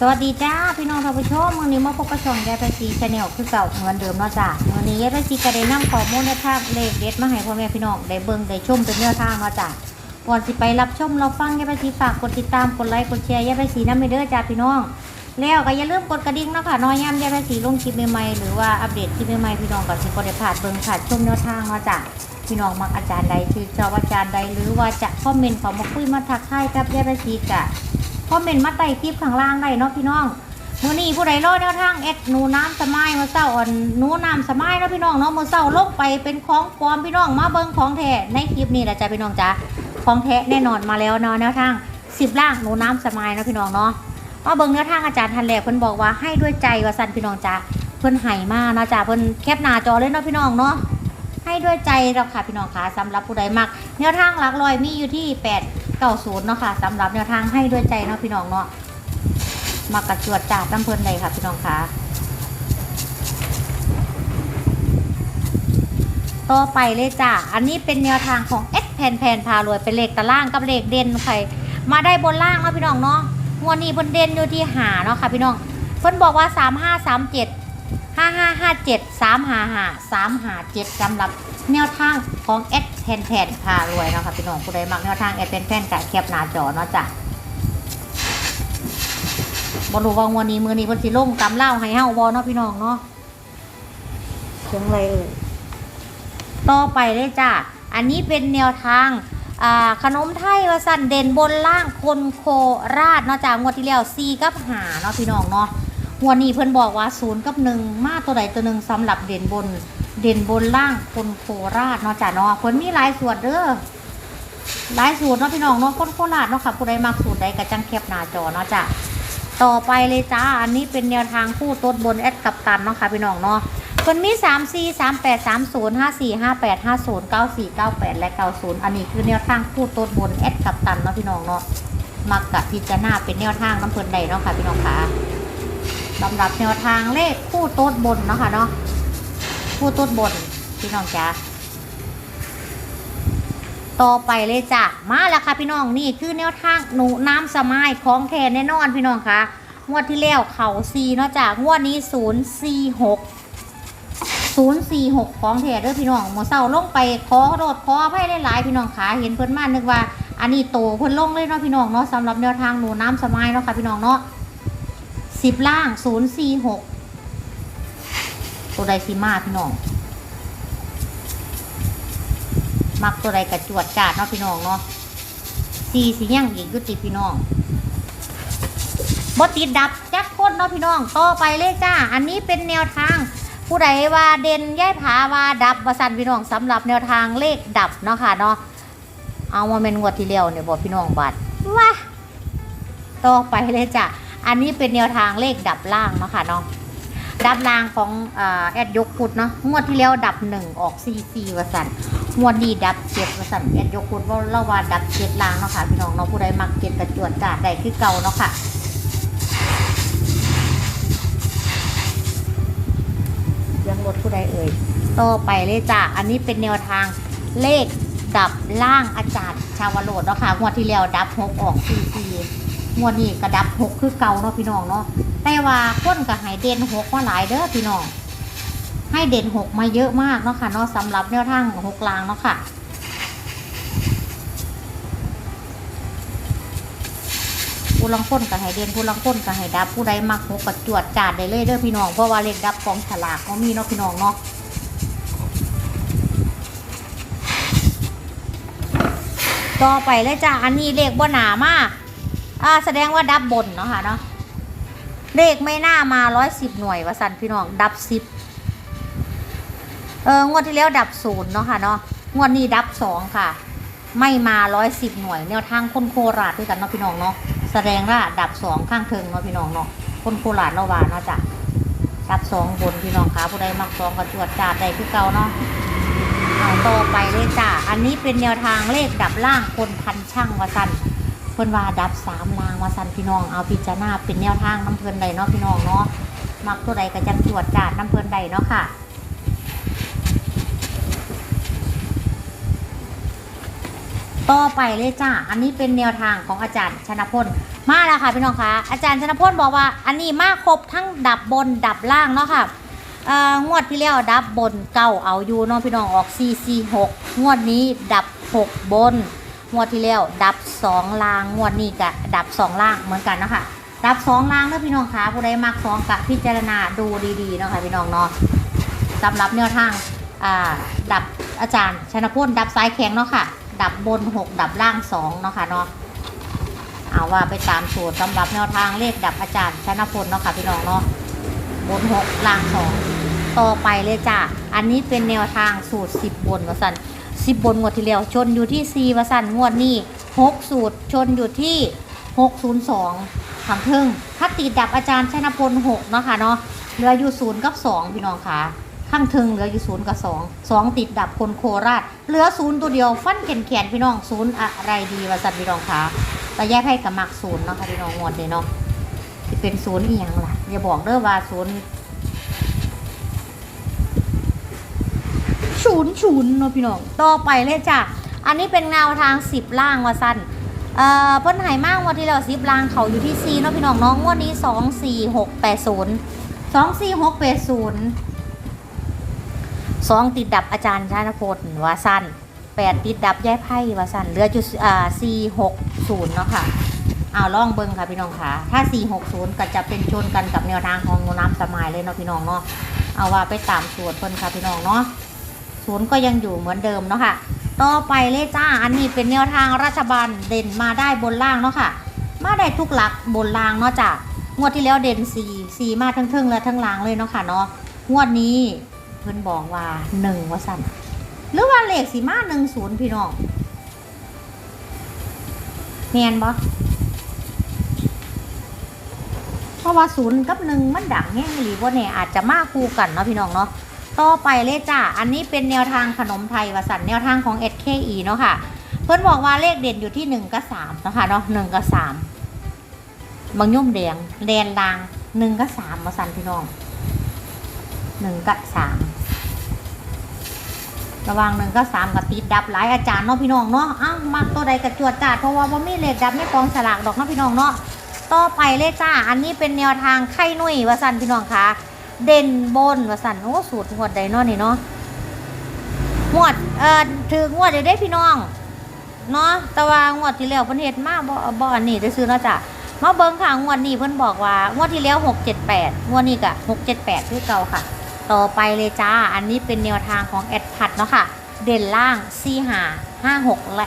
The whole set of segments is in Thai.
สวัสดีจ้าพี่น้องท่านผู้ชมวันนี้มาพบกับช่องยายไปซีชาแนลคือเก่าเหมือนเดิมเนาะจ้าวันนี้ยายไปซีก็ได้นำข้อมูลในภาพเลขเด็ดมาให้พ่อแม่พี่น้องได้เบิ่งได้ชมเป็นแนวทางเนาะจ้าก่อนสิไปรับชมเราฟังยายไปซีฝากกดติดตามกดไลค์กดแชร์ยายไปซีน้ำไปเด้อจ้าพี่น้อง แล้วก็อย่าลืมกดกระดิ่งเนาะค่ะน้อยย่ำยายไปซีลงคลิปใหม่ๆหรือว่าอัปเดตคลิปใหม่ๆพี่น้องก็สิบ่ได้พลาดเบิ่งพลาดชมแนวทางเนาะจ้าพี่น้องมักอาจารย์ใดชื่อชอบอาจารย์ใดหรือว่าจะคอมเมนต์ขอมาคุยมาทักทายกับยายไปซีกะ คอมเมนต์มาใต้คลิปข้างล่างได้เนาะพี่น้องมื้อนี้ผู้ใดรอแนวทางเอ็ดหนูน้ำสมัยมาเศร้าอ่อนหนูน้ำสมัยเนาะพี่น้องเนาะมื้อเศร้าลงไปเป็นของปลอมพี่น้องมาเบิ่งของแท้ในคลิปนี้แหละจ้ะพี่น้องจ้ะของแท้แน่นอนมาแล้วเนาะแนวทาง10ล่างหนูน้ำสมัยเนาะพี่น้องเนาะมาเบิ่งแนวทางอาจารย์ทันแหลกเพิ่นบอกว่าให้ด้วยใจว่าสั่นพี่น้องจ้ะเพิ่นให้มาเนาะจ้ะเพิ่นแคปหน้าจอเลยเนาะพี่น้องเนาะให้ด้วยใจเราค่ะพี่น้องค่ะสำหรับผู้ใดมักแนวทางหลักร้อยมีอยู่ที่8 90 เนาะค่ะสำหรับแนวทางให้ด้วยใจเนาะพี่น้องเนาะมากระจวดจาดน้ำเพลินเลยค่ะพี่น้องคะต่อไปเลยจ้ะ อันนี้เป็นแนวทางของเอ็ดแผนแผนพารวยเป็นเลขตารางกับเลขเด่นใครมาได้บนล่างเนาะพี่น้องเนาะงวดนี้เพิ่นเด่นอยู่ที่หาเนาะค่ะพี่น้องเพิ่นบอกว่าสามห้าสามเจ็ดห้าห้าห้าเจ็ดสามหาหาสามหาเจ็ดสำหรับ แนวทางของเอ็ดแผนแผนพารวยเนาะค่ะพี่น้องผู้ใดมักแนวทางเอ็ดแผนแผนกะแคบหน้าจอเนาะจ้ะบรู้ว่างวันนี้มือนี้เพิ่นสิลงตำเล่าให้เฮาบ่เนาะพี่น้องเนาะเชียงไรเอ่ยต่อไปเลยจ้ะ อันนี้เป็นแนวทางอ่าขนมไทยว่าสั่นเด่นบนล่างคนโคราชเนาะจ้ะงวดที่แล้ว4กับ5เนาะพี่น้องเนาะงวดนี้เพิ่นบอกว่า0กับ1มาตัวใดตัวหนึ่งสำหรับเด่นบนเด่นบนล่างคนโคราชเนาะจ้ะเนาะเพิ่นมีหลายสูตรเด้อหลายสูตรเนาะพี่น้องเนาะคนโคราชเนาะค่ะผู้ใดมักสูตรใดก็จังแคปหน้าจอเนาะจ้ะต่อไปเลยจ้าอันนี้เป็นแนวทางคู่ต้นบนแอดกับตันเนาะค่ะพี่น้องเนาะคนมี 3 4 3 8 3 0 5 4 5 8 5 0 9 4 9 8 และ 90 อันนี้คือแนวทางคู่ต้นบนแอดกับตันเนาะพี่น้องเนาะมักกะพิจารณาเป็นแนวทางน้ำเพลินใดเนาะค่ะพี่น้องค่ะสำหรับแนวทางเลขคู่โต้นบนเนาะค่ะเนาะ คู่โต้นบนพี่น้องจ้าต่อไปเลยจ้ะมาแล้วค่ะพี่น้องนี่คือแนวทางหนูน้ำสมายของแทนแน่นอนพี่น้องคะงวดที่แล้วเขาซีเนาะจ้ะงวดนี้ศูนย์สี่หกศูนย์สี่หกของแทนเด้อพี่น้องหมอเศร้าลงไปขอโดดขอให้ได้หลายๆพี่น้องขาเห็นเพิ่อนมานึกว่า อันนี้โตเพิ่อนลงเลยเนาะพี่น้องเนาะสำหรับแนวทางหนูน้ำสมายเนาะค่ะพี่น้องเนาะสิบล่างศูนย์สี่หก ตัวใดสีมาพี่น้อง มักตัวใดกระจวดจาดเนาะพี่น้องเนาะสีสีย่างอีกยุติพี่น้องบติดดับแจักคนเนาะพี่น้องต่อไปเลยจ้า อันนี้เป็นแนวทาง ผู้ใดว่าเด่นย่ายผาว่าดับวสันพี่น้องสำหรับแนวทางเลขดับเนาะค่ะเนาะเอามาเป็นงวดที่แล้วเนี่ยบอกพี่น้องบัดว้าต่อไปเลยจ้ะอันนี้เป็นแนวทางเลขดับล่างเนาะค่ะเนาะ ดับล่างของอแอดยกพุดเนาะงวดที่แล้วดับหนึ่งออกซีซีวสันงวดนี้ดับเจ็ดวสันแอดยกคุณว่าเราว่าดับเจ็ดล้างเนาะค่ะพี่น้องเนาะผู้ใดมักเจ็ดกระจวดจาดใดคือเก่าเนาะค่ะยังรถผู้ใดเอ่ยต่อไปเลยจ้ะอันนี้เป็นแนวทางเลขดับล่างอาจารย์ชาวโรดเนาะค่ะงวดที่แล้วดับหกออกซีซี งวดนี้ก็ดับหกคือเก่าเนาะพี่น้องเนาะแต่ว่าคนก็ใหายเด่นหกมาหลายเด้อพี่น้องให้เด่นหกมาเยอะมากเนาะค่ะเนาะสำหรับแนวทางของหกลางเนาะค่ะผู้ลังค้นกับให้เด่นผู้ลังค้นกับให้ดับผู้ใดมักหกกับจวดจาดได้เลยเด้อพี่น้องเพราะว่าเลขดับของฉลากก็มีเนาะพี่น้องเนาะต่อไปเลยจ้ะอันนี้เลขบ่หนามาก อ่าแสดงว่าดับบนเนาะค่ะเนาะเลขไม่น่ามาร้อยสิบหน่วยว่าสันพี่น้อง ดับสิบเอองวดที่แล้วดับศูนย์เนาะค่ะเนาะงวดนี้ดับสองค่ะ ไม่มาร้อยสิบหน่วยแนวทางคนโคราชด้วยกันเนาะพี่น้องเนาะแสดงว่าดับสองข้างเทิงเนาะพี่น้องเนาะคนโคราชเราว่าเนาะจ้ะดับสองบนพี่น้องคะผู้ใดมักสองก็จวดจาดใดคือเก่าเนาะเอาต่อไปเลยจ้ะอันนี้เป็นแนวทางเลขดับล่างคนพันช่างวาสัน เพิ่นว่าดับสามลางวาสันพี่น้องเอาพิจารณาเป็นแนวทางน้ำเพลินใดเนาะพี่น้องเนาะมักตัวใดก็จังจวดจาดน้ำเพลินใดเนาะค่ะต่อไปเลยจ้า อันนี้เป็นแนวทางของอาจารย์ชนะพล มาแล้วค่ะพี่น้องคะอาจารย์ชนะพลบอกว่า อันนี้มาครบทั้งดับบนดับล่างเนาะค่ะเอ่องวดที่แล้วดับบนเก้าเอาอยู่เนาะพี่น้องออก4 4 6งวดนี้ดับ 6 บน งวดที่แล้วดับ2ล่างงวดนี้ก็ดับ2ล่างเหมือนกันนะค่ะดับ2ล่างเด้อพี่น้องคะผู้ใดมักสองกะพิจารณาดูดีๆนะค่ะพี่น้องเนาะสำหรับแนวทางอ่าดับอาจารย์ชนะพลดับซ้ายแข็งเนาะค่ะ ดับบน 6 ดับล่าง2เนาะค่ะเนาะเอาว่าไปตามสูตรสำหรับแนวทางเลขดับอาจารย์ชนะพลเนาะค่ะพี่น้องเนาะบนหกล่างสองต่อไปเลยจ้ะอันนี้เป็นแนวทางสูตรสิบบนวสัน สิบบนงวดที่แล้วชนอยู่ที่สี่วสันงวดนี้หกสูตรชนอยู่ที่หกศูนย์สองทางเทิงถ้าติดดับอาจารย์ชนะพลหกเนาะค่ะเนาะเหลืออยู่ศูนย์กับสองพี่น้องค่ะข้างเทิงเหลืออยู่ศูนย์กับสองสองติดดับคนโคราช เหลือศูนย์ตัวเดียวฟันแขนแขนพี่น้องศูนย์อะไรดีวสันพี่น้องค่ะแต่แยกให้กับมักศูนย์เนาะค่ะพี่น้องงวดเลยเนาะที่เป็นศูนย์อีหยังล่ะอย่าบอกเด้อว่าศูนย์ ศูนย์ศูนย์เนาะพี่น้องต่อไปเลยจ้ะอันนี้เป็นเงาทางสิบล่างว่าสั้นเอ่อเพิ่นไหมากงวดที่แล้วสิบล่างเขาอยู่ที่ซีเนาะพี่น้องน้องงวดนี้สองสี่หกแปดศูนย์สองสี่หกแปดศูนย์สองติดดับอาจารย์ชาญพลว่าสั้นแปดติดดับย้ายไพ่ว่าสันเหลือจุดอ่าสี่หกศูนย์เนาะค่ะเอาล่องเบิ้งค่ะพี่น้องค่ะ ถ้าสี่หกศูนย์ก็จะเป็นชนกันกับแนวทางของโนน้ำสมายเลยเนาะพี่น้องเนาะ เอาว่าไปตามสูตรเพิ่นค่ะพี่น้องเนาะ ศูนย์ก็ยังอยู่เหมือนเดิมเนาะค่ะ ต่อไปเลยจ้า อันนี้เป็นแนวทางรัฐบาลเด่นมาได้บนล่างเนาะค่ะ มาได้ทุกหลักบนล่างเนาะจ้ะงวดที่แล้วเด่นสี่สี่มาทั้งเทิงและทั้งล่างเลยเนาะค่ะเนาะ งวดนี้เพิ่อนบอกว่าหนึ่งว่าสั่นหรือว่าเลขสีมาหนึ่งศูนย์พี่น้องเมียนบ่เพราะว่าศูนย์กับหนึ่งมันดังแง่หรือว่าเนี่ยอาจจะมาคู่กันเนาะพี่น้องเนาะ ต่อไปเลยจ้าอันนี้เป็นแนวทางขนมไทยวสันแนวทางของ SKE เนาะค่ะ เพื่อนบอกว่าเลขเด่นอยู่ที่หนึ่งกับสามนะคะเนาะหนึ่งกับสามบางยุ่มแดงแดนลางหนึ่งกับสามมาสันพี่น้องหนึ่งกับสามระวังหนึ่งก็สามกับติดดับหลายอาจารย์เนาะพี่น้องเนาะอ้าวมักตัวใดกับจวดจ้าเพราะว่าบ่มีเลขดับไม่กองฉลากดอกเนาะพี่น้องเนาะต่อไปเลยจ้า อันนี้เป็นแนวทางไข่นุ่ยวสันพี่น้องคะ เด่นบนวสันโอ้สูตรงวดใดเนาะนี่เนาะงวดเอ่อถืองวดเดี๋ยวได้พี่น้องเนาะแต่ว่างวดที่แล้วเพิ่นเฮ็ดมาบ่บ่อันนี้ได้ซื้อเนาะจ้ะมาเบิ่งค่ะงวดนี้เพิ่นบอกว่างวดที่แล้ว678งวดนี้ก็678คือเก่าค่ะ ต่อไปเลยจ้า อันนี้เป็นแนวทางของแอดพัดเนาะค่ะ เด่นล่าง4 5 5 6และ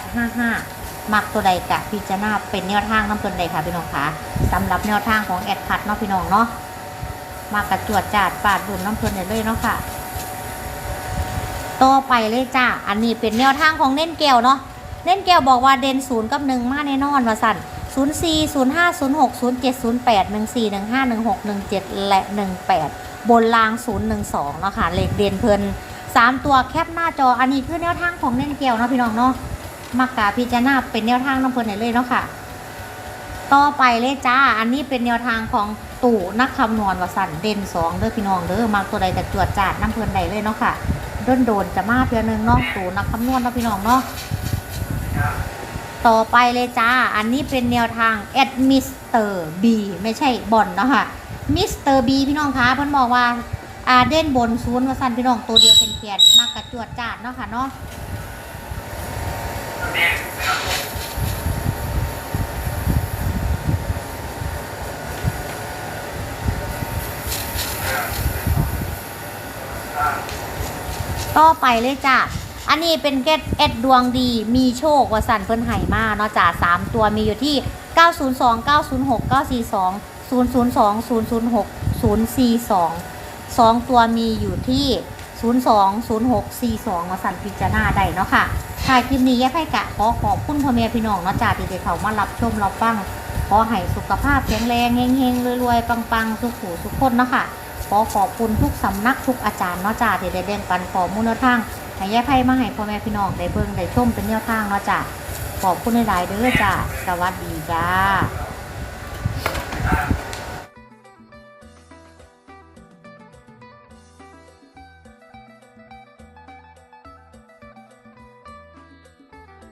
55มักตัวใดกะพิจารณาเป็นแนวทางน้ำตัวใดค่ะพี่น้องคะสำหรับแนวทางของแอดพัดเนาะพี่น้องเนาะ มากระจวดจาดปาดดุนน้ำเพลินได้เลยเนาะค่ะต่อไปเลยจ้าอันนี้เป็นแนวทางของเน่นแก้วเนาะเน่นแก้วบอกว่าเด่นศูนย์กับหนึ่งมาแน่นอนว่าสั่นศูนย์สี่ศูนย์ห้าศูนย์หกศูนย์เจ็ดศูนย์แปดหนึ่งสี่หนึ่งห้าหนึ่งหกหนึ่งเจ็ดและหนึ่งแปดบนรางศูนย์หนึ่งสองเนาะค่ะเลขเด่นเพลินสามตัวแคปหน้าจออันนี้คือแนวทางของเน่นแก้วเนาะพี่น้องเนาะมากกาพิจารณาเป็นแนวทางน้ำเพลินได้เลยเนาะค่ะ ต่อไปเลยจ้า อันนี้เป็นแนวทางของตู่นักคำนวณวสันเด่นสองเด้อพี่น้องเด้อมาตัวใดแต่จวดจาดน้ำเพลินใดเลยเนาะค่ะโดนโดนๆจะมาเพียงหนึ่งเนาะตู่นักคำนวณเนาะพี่น้องเนาะต่อไปเลยจ้า อันนี้เป็นแนวทางแอดมิสเตอร์บีไม่ใช่บอลเนาะค่ะมิสเตอร์บีพี่น้องคะเพิ่นบอกว่าอาเด่นบนศูนย์วสันพี่น้องตัวเดียวเป็นเพียนมากกระจวดจาดเนาะค่ะเนาะ ต่อไปเลยจ้ะอันนี้เป็นเกตเอ็ดดวงดี มีโชควสันเพิ่นไห่มาเนาะจ้ะสามตัวมีอยู่ที่ 902 906 942 002 006 042สองตัวมีอยู่ที่ 02 06 42วสันพิจารณาได้เนาะค่ะถ่ายคลิปนี้แยกให้กะขอขอบคุณพ่อแม่พี่น้องเนาะจ้ะที่ได้เขามารับชมรับฟังขอให้สุขภาพแข็งแรงเฮงๆรวยๆปังๆ สุขหูสุขคนเนาะค่ะ ขอขอบคุณทุกสำนักทุกอาจารย์เนาะจ้าที่ได้แบ่งปันข้อมูลแนวทางให้แยไพ่มาให้พ่อแม่พี่น้องได้เบิ่งได้ชมเป็นแนวทางเนาะจ้าขอบคุณหลายๆเด้อจ้าสวัสดีจ้า